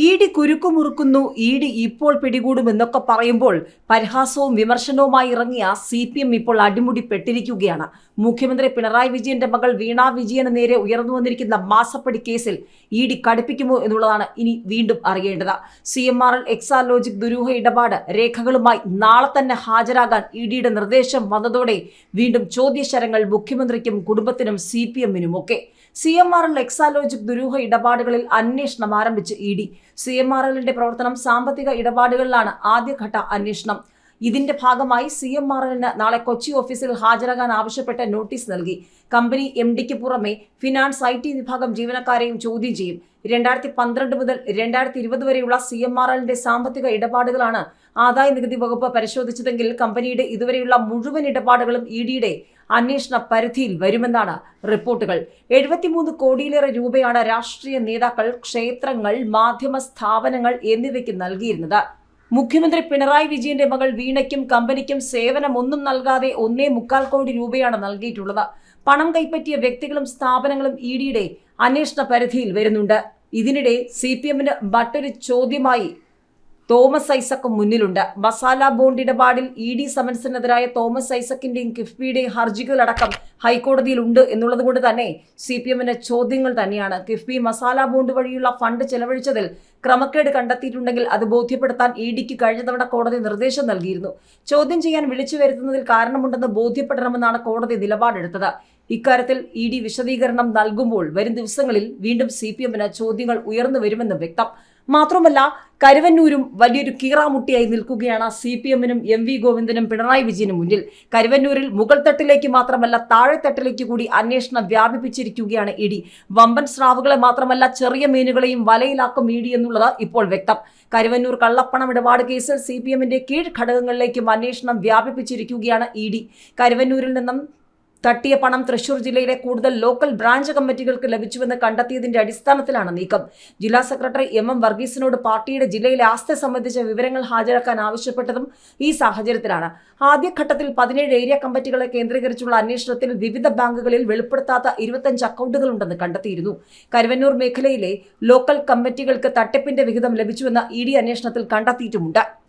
E D കുരുക്കുമുറുക്കുന്നു E D ഇപ്പോൾ പിടികൂടുമെന്നൊക്കെ പറയുമ്പോൾ പരിഹാസവും വിമർശനവുമായി ഇറങ്ങിയ സി പി എം ഇപ്പോൾ അടിമുടിപ്പെട്ടിരിക്കുകയാണ്. മുഖ്യമന്ത്രി പിണറായി വിജയന്റെ മകൾ വീണ വിജയന് നേരെ ഉയർന്നു വന്നിരിക്കുന്ന മാസപ്പടി കേസിൽ ഇ ഡി കടുപ്പിക്കുമോ എന്നുള്ളതാണ് ഇനി വീണ്ടും അറിയേണ്ടത്. C M R L Exalogic ദുരൂഹ ഇടപാട് രേഖകളുമായി നാളെ തന്നെ ഹാജരാകാൻ ഇ ഡിയുടെ നിർദ്ദേശം വന്നതോടെ വീണ്ടും ചോദ്യശരങ്ങൾ മുഖ്യമന്ത്രിക്കും കുടുംബത്തിനും C P എമ്മിനുമൊക്കെ. C M R L Exalogic ദുരൂഹ ഇടപാടുകളിൽ അന്വേഷണം ആരംഭിച്ച് E D. C M R എല്ലിന്റെ പ്രവർത്തനം സാമ്പത്തിക ഇടപാടുകളിലാണ് ആദ്യഘട്ട അന്വേഷണം. ഇതിന്റെ ഭാഗമായി സി എം ആർ എല്ലിന് നാളെ കൊച്ചി ഓഫീസിൽ ഹാജരാകാൻ ആവശ്യപ്പെട്ട നോട്ടീസ് നൽകി. കമ്പനി എം ഡിക്ക് പുറമെ ഫിനാൻസ് ഐ ടി വിഭാഗം ജീവനക്കാരെയും ചോദ്യം ചെയ്യും. രണ്ടായിരത്തി പന്ത്രണ്ട് മുതൽ രണ്ടായിരത്തി ഇരുപത് വരെയുള്ള സി എം ആർ എല്ലിന്റെ സാമ്പത്തിക ഇടപാടുകളാണ് ആദായ നികുതി വകുപ്പ് പരിശോധിച്ചതെങ്കിൽ കമ്പനിയുടെ ഇതുവരെയുള്ള മുഴുവൻ ഇടപാടുകളും ഇ ഡിയുടെ അന്വേഷണ പരിധിയിൽ വരുമെന്നാണ് റിപ്പോർട്ടുകൾ. എഴുപത്തിമൂന്ന് കോടിയിലേറെ രൂപയാണ് രാഷ്ട്രീയ നേതാക്കൾ ക്ഷേത്രങ്ങൾ മാധ്യമ സ്ഥാപനങ്ങൾ എന്നിവയ്ക്ക് നൽകിയിരുന്നത്. മുഖ്യമന്ത്രി പിണറായി വിജയന്റെ മകൾ വീണയ്ക്കും കമ്പനിക്കും സേവനമൊന്നും നൽകാതെ ഒന്നേ മുക്കാൽ കോടി രൂപയാണ് നൽകിയിട്ടുള്ളത്. പണം കൈപ്പറ്റിയ വ്യക്തികളും സ്ഥാപനങ്ങളും ഇ ഡിയുടെ അന്വേഷണ പരിധിയിൽ വരുന്നുണ്ട്. ഇതിനിടെ സി പി എമ്മിന് മറ്റൊരു ചോദ്യമായി തോമസ് ഐസക്കും മുന്നിലുണ്ട്. മസാല ബോണ്ട് ഇടപാടിൽ ഇ ഡി സമൻസിനെതിരായ തോമസ് ഐസക്കിന്റെയും കിഫ്ബിയുടെയും ഹർജികളടക്കം ഹൈക്കോടതിയിൽ ഉണ്ട് എന്നുള്ളത് കൊണ്ട് തന്നെ സി പി എമ്മിന്റെ ചോദ്യങ്ങൾ തന്നെയാണ്. കിഫ്ബി മസാല ബോണ്ട് വഴിയുള്ള ഫണ്ട് ചെലവഴിച്ചതിൽ ക്രമക്കേട് കണ്ടെത്തിയിട്ടുണ്ടെങ്കിൽ അത് ബോധ്യപ്പെടുത്താൻ ഇ ഡിക്ക് കഴിഞ്ഞ തവണ കോടതി നിർദ്ദേശം നൽകിയിരുന്നു. ചോദ്യം ചെയ്യാൻ വിളിച്ചു വരുത്തുന്നതിൽ കാരണമുണ്ടെന്ന് ബോധ്യപ്പെടണമെന്നാണ് കോടതി നിലപാടെടുത്തത്. ഇക്കാര്യത്തിൽ ഇ ഡി വിശദീകരണം നൽകുമ്പോൾ വരും ദിവസങ്ങളിൽ വീണ്ടും സി പി എമ്മിന് ചോദ്യങ്ങൾ ഉയർന്നു വരുമെന്ന് വ്യക്തം. മാത്രമല്ല കരുവന്നൂരും വലിയൊരു കീറാമുട്ടിയായി നിൽക്കുകയാണ് സി പി എമ്മിനും എം വി ഗോവിന്ദനും പിണറായി വിജയനും മുന്നിൽ. കരുവന്നൂരിൽ മുകൾ തട്ടിലേക്ക് മാത്രമല്ല താഴെത്തട്ടിലേക്ക് കൂടി അന്വേഷണം വ്യാപിപ്പിച്ചിരിക്കുകയാണ് ഇ ഡി. വമ്പൻ സ്രാവുകളെ മാത്രമല്ല ചെറിയ മീനുകളെയും വലയിലാക്കും ഇ ഡി എന്നുള്ളത് ഇപ്പോൾ വ്യക്തം. കരുവന്നൂർ കള്ളപ്പണം ഇടപാട് കേസിൽ സി പി എമ്മിന്റെ കീഴ് ഘടകങ്ങളിലേക്കും അന്വേഷണം വ്യാപിപ്പിച്ചിരിക്കുകയാണ് ഇ ഡി. കരുവന്നൂരിൽ നിന്നും തട്ടിയ പണം തൃശൂർ ജില്ലയിലെ കൂടുതൽ ലോക്കൽ ബ്രാഞ്ച് കമ്മിറ്റികൾക്ക് ലഭിച്ചുവെന്ന് കണ്ടെത്തിയതിന്റെ അടിസ്ഥാനത്തിലാണ് നീക്കം. ജില്ലാ സെക്രട്ടറി എം എം വർഗീസിനോട് പാർട്ടിയുടെ ജില്ലയിലെ ആസ്തി സംബന്ധിച്ച വിവരങ്ങൾ ഹാജരാക്കാൻ ആവശ്യപ്പെട്ടതും ഈ സാഹചര്യത്തിലാണ്. ആദ്യഘട്ടത്തിൽ പതിനേഴ് ഏരിയ കമ്മിറ്റികളെ കേന്ദ്രീകരിച്ചുള്ള അന്വേഷണത്തിൽ വിവിധ ബാങ്കുകളിൽ വെളിപ്പെടുത്താത്ത ഇരുപത്തഞ്ച് അക്കൗണ്ടുകളുണ്ടെന്ന് കണ്ടെത്തിയിരുന്നു. കരുവന്നൂർ മേഖലയിലെ ലോക്കൽ കമ്മിറ്റികൾക്ക് തട്ടിപ്പിന്റെ വിഹിതം ലഭിച്ചുവെന്ന് ഇ ഡി അന്വേഷണത്തിൽ കണ്ടെത്തിയിട്ടുമുണ്ട്.